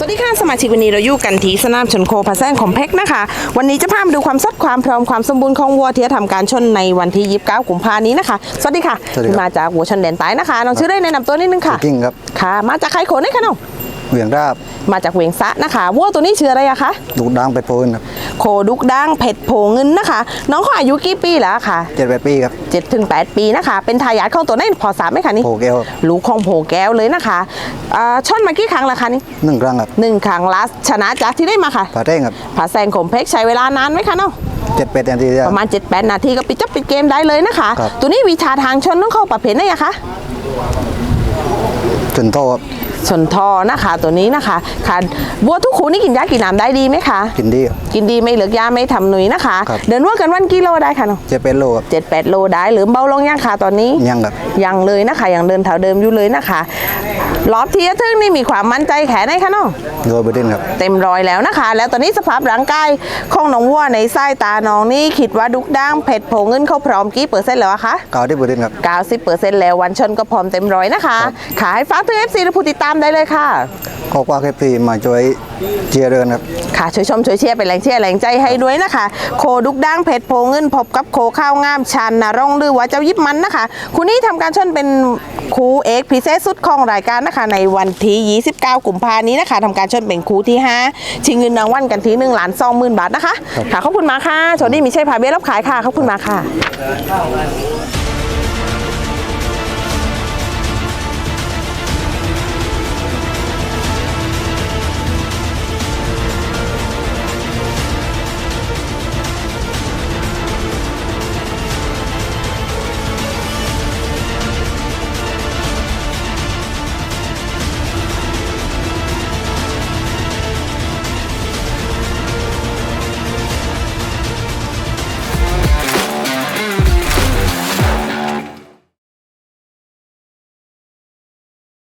สวัสดีค่ะสมาชิกวันนี้เราอยู่กันที่สนามชนโคพาแซงคอมเพล็กซ์นะคะ วันนี้จะพามาดูความสดความพร้อมความสมบูรณ์ของวัวที่จะทำการชนในวันที่ 29 กุมภานี้นะคะ สวัสดีค่ะ สวัสดีครับ มาจากวัวชนแดนใต้นะคะน้องชื่อได้แนะนำตัวนิดนึงค่ะ กิ้งครับ ค่ะ มาจากใครโขนได้คะน้อง เหวี่ยงราบ มาจากเวียงสะนะคะวัวตัวนี้ชื่ออะไรอะคะลูกดังไปโพนครับโคดุกดังเผ็ดโผเงินนะคะ น้องเขาอายุกี่ปีแล้วอะคะเจ็ดแปดปีครับ7ถึง8ปีนะคะ เป็นทายาทของตัวไหนพอสามไหมคะนี่โพแก้วลูกของโผแก้วเลยนะคะอ่าชนมากี่ครั้งและคะนี่หนึ่งครั้งครับหนึ่งครั้งลัสชนะจากที่ได้มาค่ะผาเร่งครับผาแซงขมเพกใช้เวลานานไหมคะเนาะเจ็ดแปดนาทีเดียวประมาณ7-8นาทีก็ปิดจับปิดเกมได้เลยนะคะครับตัวนี้วิชาทางชนต้องเข้าประเภทไหนอะคะจนโตครับ ชนทอนะคะตัวนี้นะคะค่ะวัวทุกขูนี่กินยากินน้ำได้ดีไหมคะกินดีครับ กินดีไม่เหลือกยาไม่ทำหนุยนะคะ ครับ เดินวัวกันวันกิโลได้ค่ะเนาะเจ็ดแปดโลครับ เจ็ดแปดโลได้หรือเบาลงยังคะตอนนี้ยังครับ ยังเลยนะคะยังเดินแถวเดิมอยู่เลยนะคะ รอบที่จะถึงนี่มีความมั่นใจแค่ไหนคะเนาะโดยประเด็นครับ เต็มร้อยแล้วนะคะ แล้วตอนนี้สภาพร่างกายของน้องวัวในสายตาน้องนี่คิดว่าดุกดั้งเผ็ดโผเงินเขาพร้อมกี่เปอร์เซ็นต์แล้วอะคะเก่าที่ประเด็นครับ 90%แล้ววันชนก็พร้อมเต็มร้อยนะคะขายฝากถึง FC และผู้ติดตามได้เลยค่ะ ขอกว่าแคปซีมาช่วยเชียร์เดินครับ ค่ะ ช่วยชมช่วยเชียร์เป็นแรงเชียร์แรงใจให้ด้วยนะคะ โคดุกดั้งเผ็ดโพเงินพบกับโคข้าวงามชันนารองหรือว่าเจ้ายิบมันนะคะคู่นี้ทำการชนเป็นคูเอกพิเศษสุดของรายการนะคะ ในวันที่ 29 กุมภานี้นะคะทำการชนเป็นคูที่ 5 ชิงเงินรางวัลกันที่1ล้าน2หมื่นบาทนะคะ ค่ะขอบคุณมาค่ะโชคดีมีชัยพาเบี้ยรับขายค่ะขอบคุณมาค่ะ